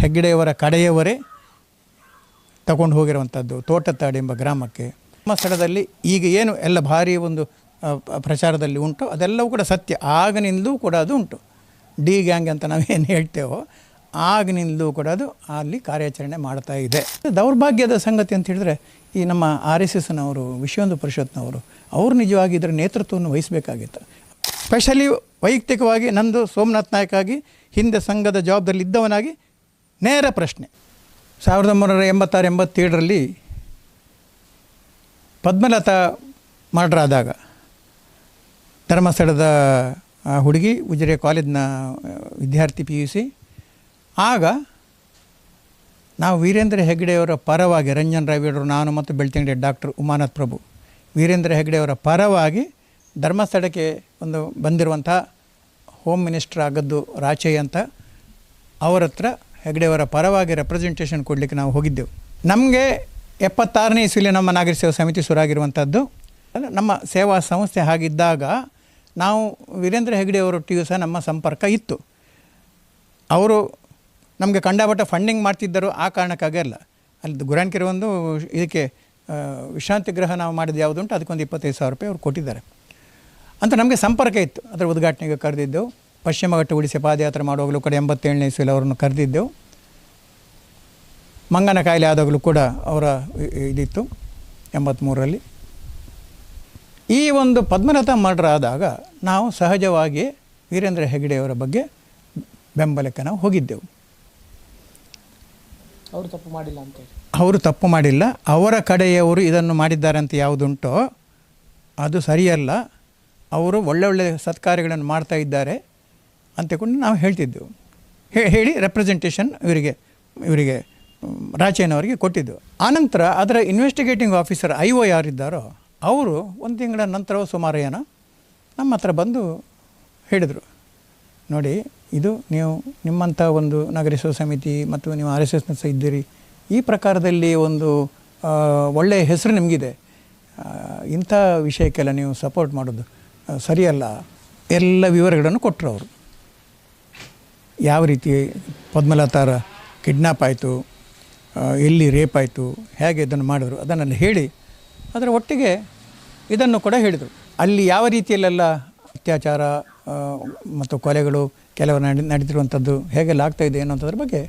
ಹೆಗ್ಗಡೆಯವರ ಕಡೆಯವರೇ ತಗೊಂಡು ಹೋಗಿರುವಂಥದ್ದು ತೋಟತ್ತಾಡಿ ಎಂಬ ಗ್ರಾಮಕ್ಕೆ. ನಮ್ಮ ಸ್ಥಳದಲ್ಲಿ ಈಗ ಏನು ಎಲ್ಲ ಭಾರಿ ಒಂದು ಪ್ರಚಾರದಲ್ಲಿ ಉಂಟು. ಅದೆಲ್ಲವೂ ಕೂಡ ಸತ್ಯ. ಆಗನಿಂದಲೂ ಕೂಡ ಅದು ಉಂಟು. ಡಿ ಗ್ಯಾಂಗ್ ಅಂತ ನಾವೇನು ಹೇಳ್ತೇವೋ, ಆಗಿನಿಂದಲೂ ಕೂಡ ಅದು ಅಲ್ಲಿ ಕಾರ್ಯಾಚರಣೆ ಮಾಡ್ತಾ ಇದೆ. ದೌರ್ಭಾಗ್ಯದ ಸಂಗತಿ ಅಂತ ಹೇಳಿದ್ರೆ, ಈ ನಮ್ಮ ಆರ್ ಎಸ್ ಎಸ್ನವರು, ವಿಶ್ವಹಿಂದು ಪರಿಷತ್ನವರು, ಅವರು ನಿಜವಾಗಿ ಇದರ ನೇತೃತ್ವವನ್ನು ವಹಿಸಬೇಕಾಗಿತ್ತು. ಸ್ಪೆಷಲಿ ವೈಯಕ್ತಿಕವಾಗಿ ನಂದು ಸೋಮನಾಥ್ ನಾಯಕ್ ಆಗಿ ಹಿಂದೆ ಸಂಘದ ಜವಾಬ್ದಾರಿ ಇದ್ದವನಾಗಿ ನೇರ ಪ್ರಶ್ನೆ. ಸಾವಿರದ ಒಂಬೈನೂರ ಎಂಬತ್ತಾರು, ಎಂಬತ್ತೇಳರಲ್ಲಿ ಪದ್ಮಲತಾ ಮರ್ಡರ್ ಆದಾಗ ಧರ್ಮಸ್ಥಳದ ಹುಡುಗಿ ಉಜಿರೆ ಕಾಲೇಜ್ನ ವಿದ್ಯಾರ್ಥಿ ಪಿ ಯು ಸಿ. ಆಗ ನಾವು ವೀರೇಂದ್ರ ಹೆಗ್ಡೆಯವರ ಪರವಾಗಿ, ರಂಜನ್ ರಾವಿಯವರು ನಾನು ಮತ್ತು ಬೆಳ್ತಂಗಡಿ ಡಾಕ್ಟರ್ ಉಮಾನಾಥ್ ಪ್ರಭು, ವೀರೇಂದ್ರ ಹೆಗ್ಡೆಯವರ ಪರವಾಗಿ ಧರ್ಮಸ್ಥಳಕ್ಕೆ ಒಂದು ಬಂದಿರುವಂಥ ಹೋಮ್ ಮಿನಿಸ್ಟರ್ ಆಗದ್ದು ರಾಚಯ್ಯ ಅಂತ ಅವರ ಹತ್ರ ಹೆಗ್ಡೆಯವರ ಪರವಾಗಿ ರೆಪ್ರೆಸೆಂಟೇಷನ್ ಕೊಡಲಿಕ್ಕೆ ನಾವು ಹೋಗಿದ್ದೆವು. ನಮಗೆ ಎಪ್ಪತ್ತಾರನೇ ಇಸ್ವಿಲಿ ನಮ್ಮ ನಾಗರಿಕ ಸೇವಾ ಸಮಿತಿ ಶುರುವಾಗಿರುವಂಥದ್ದು ನಮ್ಮ ಸೇವಾ ಸಂಸ್ಥೆ ಹಾಗಿದ್ದಾಗ ನಾವು ವೀರೇಂದ್ರ ಹೆಗ್ಡೆಯವರೊಟ್ಟಿಗೂ ಸಹ ನಮ್ಮ ಸಂಪರ್ಕ ಇತ್ತು. ಅವರು ನಮಗೆ ಕಂಡಾಪಟ್ಟ ಫಂಡಿಂಗ್ ಮಾಡ್ತಿದ್ದರು, ಆ ಕಾರಣಕ್ಕಾಗಿ ಅಲ್ಲ. ಅಲ್ಲಿ ಗುರಾನ್ಕೆರೆ ಒಂದು ಇದಕ್ಕೆ ವಿಶ್ರಾಂತಿ ಗೃಹ ನಾವು ಮಾಡಿದ್ದು ಯಾವುದುಂಟು ಅದಕ್ಕೊಂದು ಇಪ್ಪತ್ತೈದು ಸಾವಿರ ರೂಪಾಯಿ ಅವ್ರು ಕೊಟ್ಟಿದ್ದಾರೆ. ಅಂತ ನಮಗೆ ಸಂಪರ್ಕ ಇತ್ತು. ಅದರ ಉದ್ಘಾಟನೆಗೆ ಕರೆದಿದ್ದೆವು. ಪಶ್ಚಿಮ ಘಟ್ಟ ಪಾದಯಾತ್ರೆ ಮಾಡುವಾಗಲೂ ಕೂಡ ಎಂಬತ್ತೇಳನೇ ಇಸ್ವಿಲಿ ಅವರನ್ನು ಕರೆದಿದ್ದೆವು. ಮಂಗನ ಕಾಯಿಲೆ ಆದಾಗಲೂ ಕೂಡ ಅವರ ಇದಿತ್ತು ಎಂಬತ್ತ್ಮೂರರಲ್ಲಿ ಈ ಒಂದು ಪದ್ಮನಾಥ ಮರ್ಡರ್ ಆದಾಗ ನಾವು ಸಹಜವಾಗಿ ವೀರೇಂದ್ರ ಹೆಗ್ಡೆಯವರ ಬಗ್ಗೆ ಬೆಂಬಲಕ್ಕೆ ನಾವು ಹೋಗಿದ್ದೆವು. ಅವರು ತಪ್ಪು ಮಾಡಿಲ್ಲ ಅಂತ ಅವರು ತಪ್ಪು ಮಾಡಿಲ್ಲ. ಅವರ ಕಡೆಯವರು ಇದನ್ನು ಮಾಡಿದ್ದಾರೆ ಅಂತ ಯಾವುದುಂಟೋ ಅದು ಸರಿಯಲ್ಲ. ಅವರು ಒಳ್ಳೆ ಒಳ್ಳೆ ಸತ್ಕಾರ್ಯಗಳನ್ನು ಮಾಡ್ತಾ ಇದ್ದಾರೆ. ಅಂತಕೊಂಡು ನಾವು ಹೇಳ್ತಿದ್ದೆವು. ಹೇಳಿ ರೆಪ್ರೆಸೆಂಟೇಷನ್ ಇವರಿಗೆ ಇವರಿಗೆ, ರಾಜೇನವರಿಗೆ ಕೊಟ್ಟಿದ್ದು. ಆನಂತರ ಅದರ ಇನ್ವೆಸ್ಟಿಗೇಟಿಂಗ್ ಆಫೀಸರ್ ಐ ಒ ಯಾರಿದ್ದಾರೋ, ಅವರು ಒಂದು ತಿಂಗಳ ನಂತರ ಸುಮಾರು ಏನೋ ನಮ್ಮ ಹತ್ರ ಬಂದು ಹೇಳಿದರು. ನೋಡಿ, ಇದು ನೀವು ನಿಮ್ಮಂಥ ಒಂದು ನಗರೇಶ್ವರ ಸಮಿತಿ ಮತ್ತು ನೀವು ಆರ್ ಎಸ್ ಎಸ್ನ ಸಹ ಇದ್ದೀರಿ. ಈ ಪ್ರಕಾರದಲ್ಲಿ ಒಂದು ಒಳ್ಳೆಯ ಹೆಸರು ನಿಮಗಿದೆ. ಇಂಥ ವಿಷಯಕ್ಕೆಲ್ಲ ನೀವು ಸಪೋರ್ಟ್ ಮಾಡೋದು ಸರಿಯಲ್ಲ. ಎಲ್ಲ ವಿವರಗಳನ್ನು ಕೊಟ್ಟರು ಅವರು. ಯಾವ ರೀತಿ ಪದ್ಮಲತಾರ ಕಿಡ್ನಾಪ್ ಆಯಿತು ಎಲ್ಲಿ ರೇಪ್ ಆಯಿತು, ಹೇಗೆ ಇದನ್ನು ಮಾಡಿದ್ರು ಅದನ್ನೆಲ್ಲ ಹೇಳಿ ಅದರ ಒಟ್ಟಿಗೆ ಇದನ್ನು ಕೂಡ ಹೇಳಿದರು. ಅಲ್ಲಿ ಯಾವ ರೀತಿಯಲ್ಲೆಲ್ಲ ಅತ್ಯಾಚಾರ ಮತ್ತು ಕೊಲೆಗಳು ಕೆಲವು ನಡೆ ನಡೆದಿರುವಂಥದ್ದು ಹೇಗೆಲ್ಲ ಆಗ್ತಾಯಿದೆ ಅನ್ನೋಂಥದ್ರ ಬಗ್ಗೆ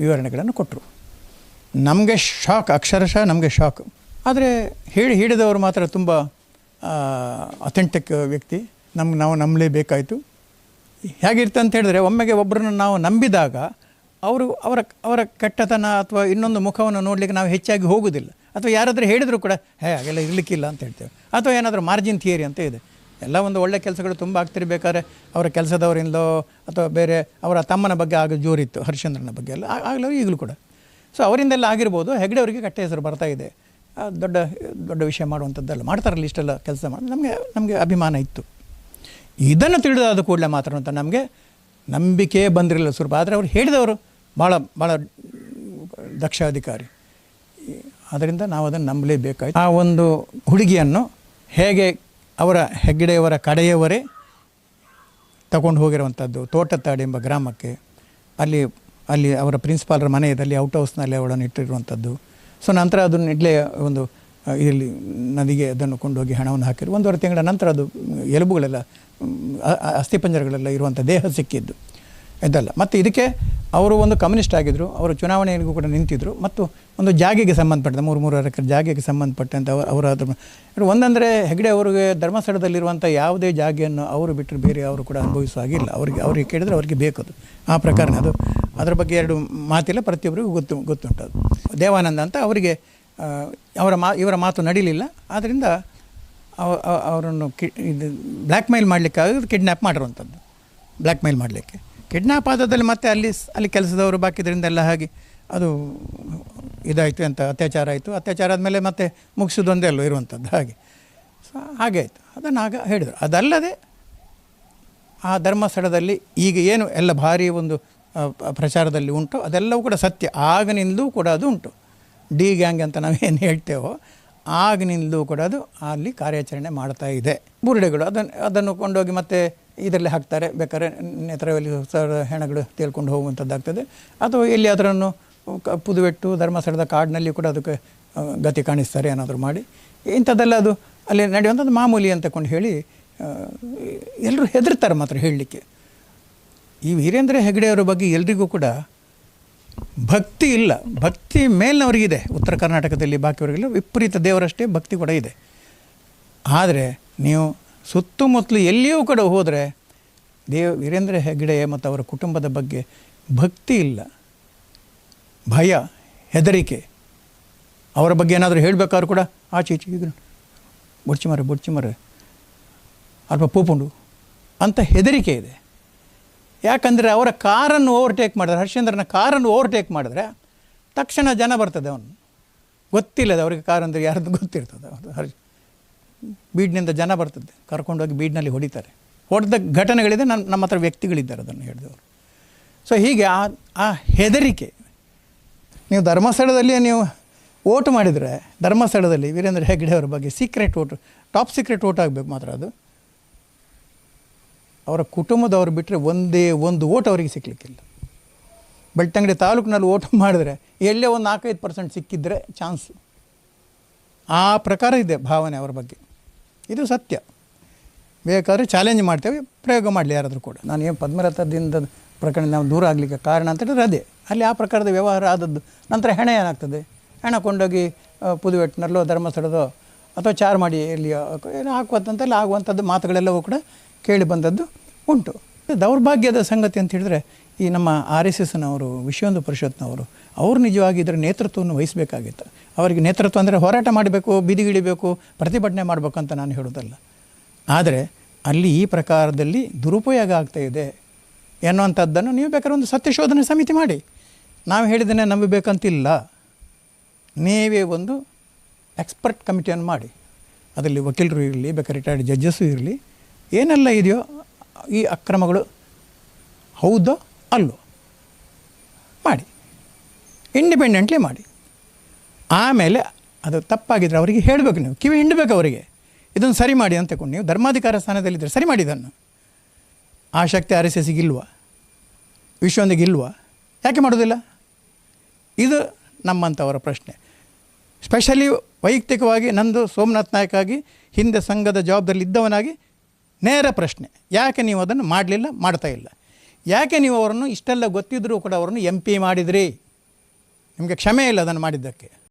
ವಿವರಣೆಗಳನ್ನು ಕೊಟ್ಟರು. ನಮಗೆ ಶಾಕ್, ಅಕ್ಷರಶಃ ನಮಗೆ ಶಾಕ್. ಆದರೆ ಹೇಳಿ ಹಿಡಿದವರು ಮಾತ್ರ ತುಂಬ ಅಥೆಂಟಿಕ್ ವ್ಯಕ್ತಿ. ನಮ್ಗೆ ನಾವು ನಂಬಲೇಬೇಕಾಯಿತು ಹೇಗಿರುತ್ತೆ ಅಂತ ಹೇಳಿದ್ರೆ, ಒಮ್ಮೆಗೆ ಒಬ್ಬರನ್ನು ನಾವು ನಂಬಿದಾಗ ಅವರು ಅವರ ಅವರ ಕೆಟ್ಟತನ ಅಥವಾ ಇನ್ನೊಂದು ಮುಖವನ್ನು ನೋಡಲಿಕ್ಕೆ ನಾವು ಹೆಚ್ಚಾಗಿ ಹೋಗೋದಿಲ್ಲ. ಅಥವಾ ಯಾರಾದರೂ ಹೇಳಿದರೂ ಕೂಡ, ಹೇ, ಹಾಗೆಲ್ಲ ಇರಲಿಕ್ಕಿಲ್ಲ ಅಂತ ಹೇಳ್ತೇವೆ. ಅಥವಾ ಏನಾದರೂ ಮಾರ್ಜಿನ್ ಥಿಯರಿ ಅಂತ ಇದೆ. ಎಲ್ಲ ಒಂದು ಒಳ್ಳೆ ಕೆಲಸಗಳು ತುಂಬ ಆಗ್ತಿರ್ಬೇಕಾದ್ರೆ, ಅವರ ಕೆಲಸದವರಿಂದಲೋ, ಅಥವಾ ಬೇರೆ ಅವರ ತಮ್ಮನ ಬಗ್ಗೆ ಆಗ ಜೋರಿತ್ತು ಹರಿಶ್ಚಂದ್ರನ ಬಗ್ಗೆ ಎಲ್ಲ ಆಗಲೂ ಈಗಲೂ ಕೂಡ. ಸೊ ಅವರಿಂದೆಲ್ಲ ಆಗಿರ್ಬೋದು, ಹೆಗ್ಡೆ ಅವರಿಗೆ ಕಟ್ಟ ಹೆಸರು ಬರ್ತಾ ಇದೆ. ದೊಡ್ಡ ದೊಡ್ಡ ವಿಷಯ ಮಾಡುವಂಥದ್ದೆಲ್ಲ ಮಾಡ್ತಾರಲ್ಲ, ಇಷ್ಟೆಲ್ಲ ಕೆಲಸ ಮಾಡಿ, ನಮಗೆ ನಮಗೆ ಅಭಿಮಾನ ಇತ್ತು. ಇದನ್ನು ತಿಳಿದಾದ ಕೂಡಲೇ ಮಾತ್ರ ಅಂತ ನಮಗೆ ನಂಬಿಕೆ ಬಂದಿರಲಿಲ್ಲ ಸ್ವಲ್ಪ ಆದರೆ ಅವರು ಹೇಳಿದವರು ಭಾಳ ಭಾಳ ದಕ್ಷ ಅಧಿಕಾರಿ ಅದರಿಂದ ನಾವು ಅದನ್ನು ನಂಬಲೇಬೇಕಾಯಿತು. ಆ ಒಂದು ಹುಡುಗಿಯನ್ನು ಹೇಗೆ ಅವರ ಹೆಗ್ಗಡೆಯವರ ಕಡೆಯವರೇ ತಗೊಂಡು ಹೋಗಿರುವಂಥದ್ದು ತೋಟತ್ತಾಡಿ ಎಂಬ ಗ್ರಾಮಕ್ಕೆ, ಅಲ್ಲಿ ಅಲ್ಲಿ ಅವರ ಪ್ರಿನ್ಸಿಪಾಲರ ಮನೆಯಲ್ಲಿ ಔಟ್ ಹೌಸ್ನಲ್ಲಿ ಅವಳನ್ನು ಇಟ್ಟಿರುವಂಥದ್ದು. ಸೊ, ನಂತರ ಅದನ್ನು ಇಡ್ಲೇ ಒಂದು ಇಲ್ಲಿ ನದಿಗೆ ಅದನ್ನು ಕೊಂಡೋಗಿ ಹಣವನ್ನು ಹಾಕಿರು. ಒಂದೂವರೆ ತಿಂಗಳ ನಂತರ ಅದು ಎಲುಬುಗಳೆಲ್ಲ ಅಸ್ಥಿಪಂಜರಗಳೆಲ್ಲ ಇರುವಂಥ ದೇಹ ಸಿಕ್ಕಿದ್ದು. ಇದಲ್ಲ. ಮತ್ತು ಇದಕ್ಕೆ ಅವರು ಒಂದು ಕಮ್ಯುನಿಸ್ಟ್ ಆಗಿದ್ದರು ಅವರು ಚುನಾವಣೆಗೂ ಕೂಡ ನಿಂತಿದ್ದರು ಮತ್ತು ಒಂದು ಜಾಗೆಗೆ ಸಂಬಂಧಪಟ್ಟ ಮೂರು ಮೂರು ಎಕರೆ ಜಾಗೆಗೆ ಸಂಬಂಧಪಟ್ಟಂತೆ ಅವರು, ಅವರ ಅದ್ರ ಒಂದಂದರೆ ಹೆಗ್ಡೆ ಅವರಿಗೆ ಧರ್ಮಸ್ಥಳದಲ್ಲಿರುವಂಥ ಯಾವುದೇ ಜಾಗೆಯನ್ನು ಅವರು ಬಿಟ್ಟರೆ ಬೇರೆ ಅವರು ಕೂಡ ಅನುಭವಿಸುವ ಹಾಗಿಲ್ಲ. ಅವರಿಗೆ ಅವರಿಗೆ ಕೇಳಿದರೆ ಅವರಿಗೆ ಬೇಕದು ಆ ಪ್ರಕಾರ ಅದು ಅದರ ಬಗ್ಗೆ ಎರಡು ಮಾತಿಲ್ಲ. ಪ್ರತಿಯೊಬ್ಬರಿಗೂ ಗೊತ್ತು ಗೊತ್ತುಂಟು ಅದು ದೇವಾನಂದ ಅಂತ ಅವರಿಗೆ ಅವರ ಮಾ, ಇವರ ಮಾತು ನಡೀಲಿಲ್ಲ. ಆದ್ದರಿಂದ ಅವರನ್ನು ಕಿ ಇದು ಬ್ಲ್ಯಾಕ್ ಮೇಲ್ ಮಾಡಲಿಕ್ಕಾಗಿ ಕಿಡ್ನ್ಯಾಪ್ ಮಾಡಿರುವಂಥದ್ದು. ಬ್ಲ್ಯಾಕ್ ಮೇಲ್ ಮಾಡಲಿಕ್ಕೆ. ಕಿಡ್ನ್ಯಾಪ್ ಆದದಲ್ಲಿ ಮತ್ತೆ ಅಲ್ಲಿ ಅಲ್ಲಿ ಕೆಲಸದವರು ಬಾಕಿದ್ರಿಂದ ಎಲ್ಲ ಹಾಗೆ ಅದು ಇದಾಯಿತು ಅಂತ ಅತ್ಯಾಚಾರ ಆಯಿತು. ಅತ್ಯಾಚಾರ ಆದಮೇಲೆ ಮತ್ತೆ ಮುಗಿಸೋದೊಂದೇ ಅಲ್ಲೋ ಇರುವಂಥದ್ದು. ಹಾಗೆ. ಸೊ ಹಾಗೆ ಆಯಿತು. ಅದನ್ನು ಆಗ ಹೇಳಿದರು. ಅದಲ್ಲದೆ ಆ ಧರ್ಮಸ್ಥಳದಲ್ಲಿ ಈಗ ಏನು ಎಲ್ಲ ಭಾರಿ ಒಂದು ಪ್ರಚಾರದಲ್ಲಿ ಉಂಟು ಅದೆಲ್ಲವೂ ಕೂಡ ಸತ್ಯ. ಆಗನಿಂದಲೂ ಕೂಡ ಅದು ಉಂಟು. ಡಿ ಗ್ಯಾಂಗ್ ಅಂತ ನಾವೇನು ಹೇಳ್ತೇವೋ ಆಗಿನಿಂದಲೂ ಕೂಡ ಅದು ಅಲ್ಲಿ ಕಾರ್ಯಾಚರಣೆ ಮಾಡ್ತಾ ಇದೆ. ಬುರುಡೆಗಳು ಅದನ್ನು ಅದನ್ನು ಕೊಂಡೋಗಿ ಮತ್ತೆ ಇದರಲ್ಲಿ ಹಾಕ್ತಾರೆ. ಬೇಕಾದ್ರೆ ನೇತ್ರಾವಳಿ ಸರ್ ಹೆಣಗಳು ತೇಳ್ಕೊಂಡು ಹೋಗುವಂಥದ್ದಾಗ್ತದೆ ಅಥವಾ ಎಲ್ಲಿ ಅದರನ್ನು ಪುದುವೆಟ್ಟು, ಧರ್ಮಸ್ಥಳದ ಕಾಡಿನಲ್ಲಿ ಕೂಡ ಅದಕ್ಕೆ ಗತಿ ಕಾಣಿಸ್ತಾರೆ ಏನಾದರೂ ಮಾಡಿ. ಇಂಥದ್ದೆಲ್ಲ ಅದು ಅಲ್ಲಿ ನಡೆಯುವಂಥದ್ದು ಮಾಮೂಲಿ ಅಂತಕೊಂಡು ಹೇಳಿ ಎಲ್ಲರೂ ಹೆದರ್ತಾರೆ ಮಾತ್ರ ಹೇಳಲಿಕ್ಕೆ. ಈ ವೀರೇಂದ್ರ ಹೆಗಡೆಯವರ ಬಗ್ಗೆ ಎಲ್ರಿಗೂ ಕೂಡ ಭಕ್ತಿ ಇಲ್ಲ. ಭಕ್ತಿ ಮೇಲಿನವರಿಗಿದೆ. ಉತ್ತರ ಕರ್ನಾಟಕದಲ್ಲಿ ಬಾಕಿಯವರಿಗೆಲ್ಲ ವಿಪರೀತ ದೇವರಷ್ಟೇ ಭಕ್ತಿ ಕೂಡ ಇದೆ. ಆದರೆ ನೀವು ಸುತ್ತಮುತ್ತಲು ಎಲ್ಲಿಯೂ ಕೂಡ ಹೋದರೆ ದೇವ ವೀರೇಂದ್ರ ಹೆಗ್ಗಡೆ ಮತ್ತು ಅವರ ಕುಟುಂಬದ ಬಗ್ಗೆ ಭಕ್ತಿ ಇಲ್ಲ. ಭಯ, ಹೆದರಿಕೆ. ಅವರ ಬಗ್ಗೆ ಏನಾದರೂ ಹೇಳಬೇಕಾದ್ರೂ ಕೂಡ ಆಚೆ ಈಚೆ ಇದ್ರು ಬುಡ್ಚಿ ಮರ ಬುಡ್ಚಿ ಮರ ಅಲ್ಪ ಪೂಪುಂಡು ಅಂತ ಹೆದರಿಕೆ ಇದೆ. ಯಾಕಂದರೆ ಅವರ ಕಾರನ್ನು ಓವರ್ಟೇಕ್ ಮಾಡಿದ್ರೆ ಹರ್ಷೇಂದ್ರನ ಕಾರನ್ನು ಓವರ್ಟೇಕ್ ಮಾಡಿದ್ರೆ ತಕ್ಷಣ ಜನ ಬರ್ತದೆ ಅವನು. ಗೊತ್ತಿಲ್ಲದ ಅವರಿಗೆ ಕಾರ್ ಅಂದರೆ ಯಾರದ್ದು ಗೊತ್ತಿರ್ತದೆ. ಅದು ಹರ್ಷ ಬೀಡ್ನಿಂದ ಜನ ಬರ್ತದೆ. ಕರ್ಕೊಂಡೋಗಿ ಬೀಡ್ನಲ್ಲಿ ಹೊಡಿತಾರೆ. ಹೊಡೆದ ಘಟನೆಗಳಿದೆ. ನನ್ನ ನಮ್ಮ ಹತ್ರ ವ್ಯಕ್ತಿಗಳಿದ್ದಾರೆ ಅದನ್ನು ಹೇಳಿದವರು. ಸೊ ಹೀಗೆ ಆ ಆ ಹೆದರಿಕೆ. ನೀವು ಧರ್ಮಸ್ಥಳದಲ್ಲಿ ನೀವು ಓಟ್ ಮಾಡಿದರೆ, ಧರ್ಮಸ್ಥಳದಲ್ಲಿ ವೀರೇಂದ್ರ ಹೆಗ್ಡೆ ಅವರ ಬಗ್ಗೆ secret vote top secret vote ಆಗಬೇಕು ಮಾತ್ರ ಅದು. ಅವರ ಕುಟುಂಬದವರು ಬಿಟ್ಟರೆ ಒಂದೇ ಒಂದು ಓಟ್ ಅವರಿಗೆ ಸಿಕ್ಕಲಿಕ್ಕಿಲ್ಲ ಬೆಳ್ತಂಗಡಿ ತಾಲೂಕಿನಲ್ಲಿ ಓಟ್ ಮಾಡಿದ್ರೆ ಎಲ್ಲೇ ಒಂದು ನಾಲ್ಕೈದು ಪರ್ಸೆಂಟ್ ಸಿಕ್ಕಿದ್ರೆ ಚಾನ್ಸು ಆ ಪ್ರಕಾರ ಇದೆ ಭಾವನೆ ಅವರ ಬಗ್ಗೆ. ಇದು ಸತ್ಯ. ಬೇಕಾದರೆ ಚಾಲೆಂಜ್ ಮಾಡ್ತೇವೆ, ಪ್ರಯೋಗ ಮಾಡಲಿ ಯಾರಾದರೂ ಕೂಡ. ನಾನು ಏನು ಪದ್ಮರಥದಿಂದ ಪ್ರಕರಣ ನಾವು ದೂರ ಆಗಲಿಕ್ಕೆ ಕಾರಣ ಅಂತ ಹೇಳಿದ್ರೆ ಅದೇ. ಅಲ್ಲಿ ಆ ಪ್ರಕಾರದ ವ್ಯವಹಾರ ಆದದ್ದು. ನಂತರ ಹೆಣ ಏನಾಗ್ತದೆ? ಹೆಣ ಕೊಂಡೋಗಿ ಪುದುವೆಟ್ಟಿನಲ್ಲೋ, ಧರ್ಮಸ್ಥಳದೋ, ಅಥವಾ ಚಾರ್ ಮಾಡಿ ಏನು ಏನೋ ಹಾಕುವಂಥದ್ದೆಲ್ಲ ಆಗುವಂಥದ್ದು ಮಾತುಗಳೆಲ್ಲವೂ ಕೂಡ ಕೇಳಿ ಬಂದದ್ದು ಉಂಟು. ದೌರ್ಭಾಗ್ಯದ ಸಂಗತಿ ಅಂತ ಹೇಳಿದ್ರೆ, ಈ ನಮ್ಮ ಆರ್ ಎಸ್ ಎಸ್ನವರು, ವಿಶ್ವಹಿಂದು ಪರಿಷತ್ನವರು, ಅವರು ನಿಜವಾಗಿ ಇದರ ನೇತೃತ್ವವನ್ನು ವಹಿಸಬೇಕಾಗಿತ್ತು. ಅವರಿಗೆ ನೇತೃತ್ವ ಅಂದರೆ ಹೋರಾಟ ಮಾಡಬೇಕು ಬೀದಿಗಿಳಿಬೇಕು ಪ್ರತಿಭಟನೆ ಮಾಡಬೇಕು ಅಂತ ನಾನು ಹೇಳೋದಲ್ಲ ಆದರೆ ಅಲ್ಲಿ ಈ ಪ್ರಕಾರದಲ್ಲಿ ದುರುಪಯೋಗ ಆಗ್ತಾ ಇದೆ ಎನ್ನುವಂಥದ್ದನ್ನು ನೀವು ಬೇಕಾದ್ರೆ ಒಂದು ಸತ್ಯಶೋಧನೆ ಸಮಿತಿ ಮಾಡಿ. ನಾವು ಹೇಳಿದ್ದನ್ನೇ ನಂಬಬೇಕಂತಿಲ್ಲ. ನೀವೇ ಒಂದು ಎಕ್ಸ್ಪರ್ಟ್ ಕಮಿಟಿಯನ್ನು ಮಾಡಿ. ಅದರಲ್ಲಿ ವಕೀಲರು ಇರಲಿ, ಬೇಕಾದ್ರೆ ರಿಟೈರ್ಡ್ ಜಡ್ಜಸ್ಸು ಇರಲಿ ಏನೆಲ್ಲ ಇದೆಯೋ ಈ ಅಕ್ರಮಗಳು ಹೌದೋ ಅಲ್ಲೋ? ಮಾಡಿ. ಇಂಡಿಪೆಂಡೆಂಟ್ಲಿ ಮಾಡಿ. ಆಮೇಲೆ ಅದು ತಪ್ಪಾಗಿದ್ದರೆ ಅವರಿಗೆ ಹೇಳಬೇಕು ನೀವು. ಕಿವಿ ಹಿಂಡಬೇಕು ಅವರಿಗೆ. ಇದನ್ನು ಸರಿ ಮಾಡಿ ಅಂತ ತಗೊಂಡು ನೀವು ಧರ್ಮಾಧಿಕಾರ ಸ್ಥಾನದಲ್ಲಿದ್ದರೆ ಸರಿ ಮಾಡಿ ಇದನ್ನು. ಆ ಶಕ್ತಿ ಆರ್ ಎಸ್ ಎಸ್ಸಿಗಿಲ್ವಾ ವಿಶ್ವೊಂದಿಗಿಲ್ವಾ ಯಾಕೆ ಮಾಡೋದಿಲ್ಲ? ಇದು ನಮ್ಮಂಥವರ ಪ್ರಶ್ನೆ. ಸ್ಪೆಷಲಿ ವೈಯಕ್ತಿಕವಾಗಿ ನಂದು ಸೋಮನಾಥ್ ನಾಯಕ್ ಆಗಿ ಹಿಂದೆ ಸಂಘದ ಜವಾಬ್ದಾರಿ ಇದ್ದವನಾಗಿ ನೇರ ಪ್ರಶ್ನೆ. ಯಾಕೆ ನೀವು ಅದನ್ನು ಮಾಡಲಿಲ್ಲ? ಮಾಡ್ತಾ ಇಲ್ಲ. ಯಾಕೆ ನೀವು ಅವರನ್ನು ಇಷ್ಟೆಲ್ಲ ಗೊತ್ತಿದ್ದರೂ ಕೂಡ ಅವರನ್ನು ಎಂ ಪಿ ಮಾಡಿದ್ರಿ? ನಿಮಗೆ ಕ್ಷಮೆ ಇಲ್ಲ ಅದನ್ನು ಮಾಡಿದ್ದಕ್ಕೆ.